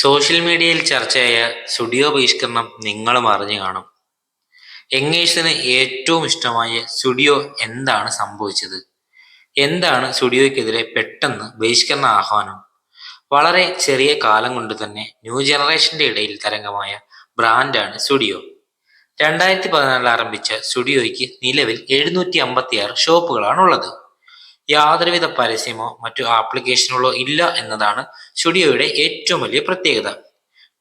Social മീഡിയയിൽ ചർച്ചയായ studio ബഹിഷ്കരണം നിങ്ങളും അറിഞ്ഞു കാണും. യങ്ങേഴ്സിന് ഏറ്റവും ഇഷ്ടമായ സ്റ്റുഡിയോ എന്താണ് സംഭവിച്ചത്? എന്താണ് സ്റ്റുഡിയോയ്ക്കെതിരെ പെട്ടെന്ന് ബഹിഷ്കരണ ആഹ്വാനം? വളരെ ചെറിയ കാലം കൊണ്ട് തന്നെ ന്യൂ ജനറേഷന്റെ ഇടയിൽ തരംഗമായ ബ്രാൻഡാണ് സ്റ്റുഡിയോ. രണ്ടായിരത്തി പതിനാലിൽ ആരംഭിച്ച സ്റ്റുഡിയോയ്ക്ക് നിലവിൽ എഴുന്നൂറ്റി അമ്പത്തിയാറ് ഷോപ്പുകളാണുള്ളത്. യാതൊരുവിധ പരസ്യമോ മറ്റു ആപ്ലിക്കേഷനുകളോ ഇല്ല എന്നതാണ് സ്റ്റുഡിയോയുടെ ഏറ്റവും വലിയ പ്രത്യേകത.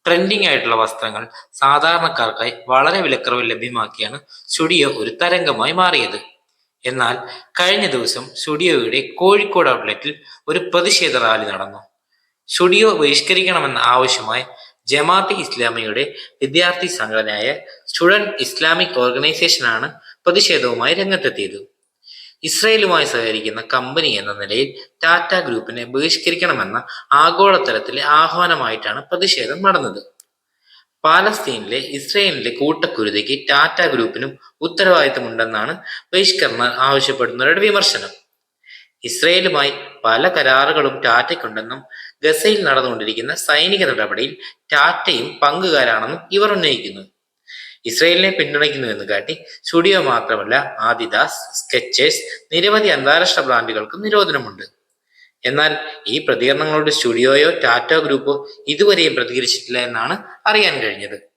ട്രെൻഡിങ് ആയിട്ടുള്ള വസ്ത്രങ്ങൾ സാധാരണക്കാർക്കായി വളരെ വിലക്കുറവിൽ ലഭ്യമാക്കിയാണ് സ്റ്റുഡിയോ ഒരു തരംഗമായി മാറിയത്. എന്നാൽ കഴിഞ്ഞ ദിവസം സ്റ്റുഡിയോയുടെ കോഴിക്കോട് ഔട്ട്ലെറ്റിൽ ഒരു പ്രതിഷേധ റാലി നടന്നു. സ്റ്റുഡിയോ ബഹിഷ്കരിക്കണമെന്ന ആവശ്യമായി ജമാഅത്തെ ഇസ്ലാമിയുടെ വിദ്യാർത്ഥി സംഘടനയായ സ്റ്റുഡന്റ് ഇസ്ലാമിക് ഓർഗനൈസേഷനാണ് പ്രതിഷേധവുമായി രംഗത്തെത്തിയത്. ഇസ്രയേലുമായി സഹകരിക്കുന്ന കമ്പനി എന്ന നിലയിൽ ടാറ്റ ഗ്രൂപ്പിനെ ബഹിഷ്കരിക്കണമെന്ന ആഗോളതലത്തിലെ ആഹ്വാനമായിട്ടാണ് പ്രതിഷേധം നടന്നത്. പാലസ്തീനിലെ ഇസ്രയേലിന്റെ കൂട്ടക്കുരുതിക്ക് ടാറ്റ ഗ്രൂപ്പിനും ഉത്തരവാദിത്തമുണ്ടെന്നാണ് ബഹിഷ്കരണം ആവശ്യപ്പെടുന്നവരുടെ വിമർശനം. ഇസ്രയേലുമായി പല കരാറുകളും ടാറ്റയ്ക്കുണ്ടെന്നും ഗസയിൽ നടന്നുകൊണ്ടിരിക്കുന്ന സൈനിക നടപടിയിൽ ടാറ്റയും പങ്കുകാരാണെന്നും ഇവർ ഉന്നയിക്കുന്നു. ഇസ്രയേലിനെ പിന്തുണയ്ക്കുന്നുവെന്ന് കാട്ടി സ്റ്റുഡിയോ മാത്രമല്ല ആദിദാസ് സ്കെച്ചേഴ്സ് നിരവധി അന്താരാഷ്ട്ര ബ്രാൻഡുകൾക്കും നിരോധനമുണ്ട്. എന്നാൽ ഈ പ്രതികരണങ്ങളോട് സ്റ്റുഡിയോയോ ടാറ്റോ ഗ്രൂപ്പോ ഇതുവരെയും പ്രതികരിച്ചിട്ടില്ല എന്നാണ് അറിയാൻ കഴിഞ്ഞത്.